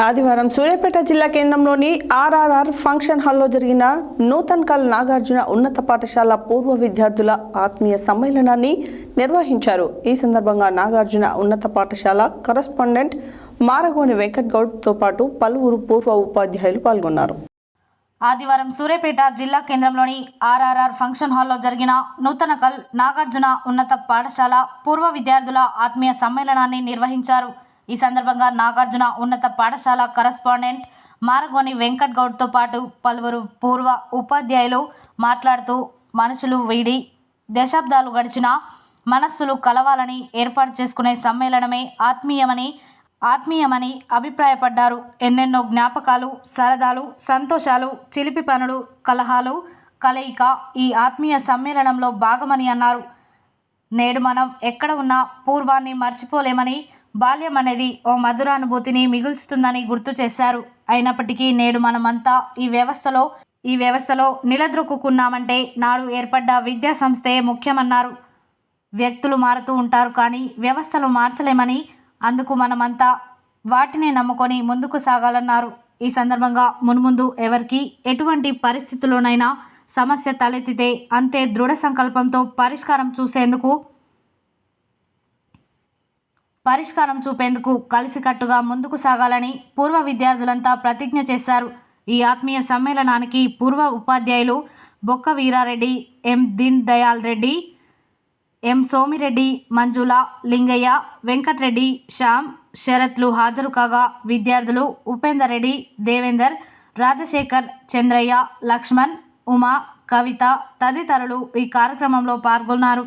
ఆదివారం సూర్యాపేట జిల్లా కేంద్రంలోని ఆర్ఆర్ఆర్ ఫంక్షన్ హాల్లో జరిగిన నూతన్ కల్ నాగార్జున ఉన్నత పాఠశాల పూర్వ విద్యార్థుల ఆత్మీయ సమ్మేళనాన్ని నిర్వహించారు. ఈ సందర్భంగా నాగార్జున ఉన్నత పాఠశాల కరస్పాండెంట్ మారగోని వెంకట్ గౌడ్తో పాటు పలువురు పూర్వ ఉపాధ్యాయులు పాల్గొన్నారు. ఆదివారం సూర్యాపేట జిల్లా కేంద్రంలోని ఆర్ఆర్ఆర్ ఫంక్షన్ హాల్లో జరిగిన నూతన కల్ నాగార్జున ఉన్నత పాఠశాల పూర్వ విద్యార్థుల ఆత్మీయ సమ్మేళనాన్ని నిర్వహించారు. ఈ సందర్భంగా నాగార్జున ఉన్నత పాఠశాల కరస్పాండెంట్ మారగోని వెంకట్ గౌడ్తో పాటు పలువురు పూర్వ ఉపాధ్యాయులు మాట్లాడుతూ మనుషులు వీడి దశాబ్దాలు గడిచిన మనస్సులు కలవాలని ఏర్పాటు చేసుకునే సమ్మేళనమే ఆత్మీయమని ఆత్మీయమని అభిప్రాయపడ్డారు. ఎన్నెన్నో జ్ఞాపకాలు సరదాలు సంతోషాలు చిలిపి పనులు కలహాలు కలయిక ఈ ఆత్మీయ సమ్మేళనంలో భాగమని అన్నారు. నేడు మనం ఎక్కడ ఉన్నా పూర్వాన్ని మర్చిపోలేమని బాల్యం అనేది ఓ మధురానుభూతిని మిగుల్చుతుందని గుర్తు చేశారు. అయినప్పటికీ నేడు మనమంతా ఈ వ్యవస్థలో ఈ వ్యవస్థలో నిలద్రొక్కున్నామంటే నాడు ఏర్పడ్డ విద్యా సంస్థే ముఖ్యమన్నారు. వ్యక్తులు మారుతూ ఉంటారు కానీ వ్యవస్థలు మార్చలేమని అందుకు మనమంతా వాటినే నమ్ముకొని ముందుకు సాగాలన్నారు. ఈ సందర్భంగా మున్ముందు ఎవరికి ఎటువంటి పరిస్థితుల్లోనైనా సమస్య తలెత్తితే అంతే దృఢ సంకల్పంతో పరిష్కారం చూసేందుకు పరిష్కారం చూపేందుకు కలిసికట్టుగా ముందుకు సాగాలని పూర్వ విద్యార్థులంతా ప్రతిజ్ఞ చేశారు. ఈ ఆత్మీయ సమ్మేళనానికి పూర్వ ఉపాధ్యాయులు బొక్క వీరారెడ్డి ఎం దీన్ దయాల్ రెడ్డి ఎం సోమిరెడ్డి మంజుల లింగయ్య వెంకట్రెడ్డి శ్యామ్ శరత్లు హాజరు కాగా విద్యార్థులు ఉపేందర్ రెడ్డి దేవేందర్ రాజశేఖర్ చంద్రయ్య లక్ష్మణ్ ఉమా కవిత తదితరులు ఈ కార్యక్రమంలో పాల్గొన్నారు.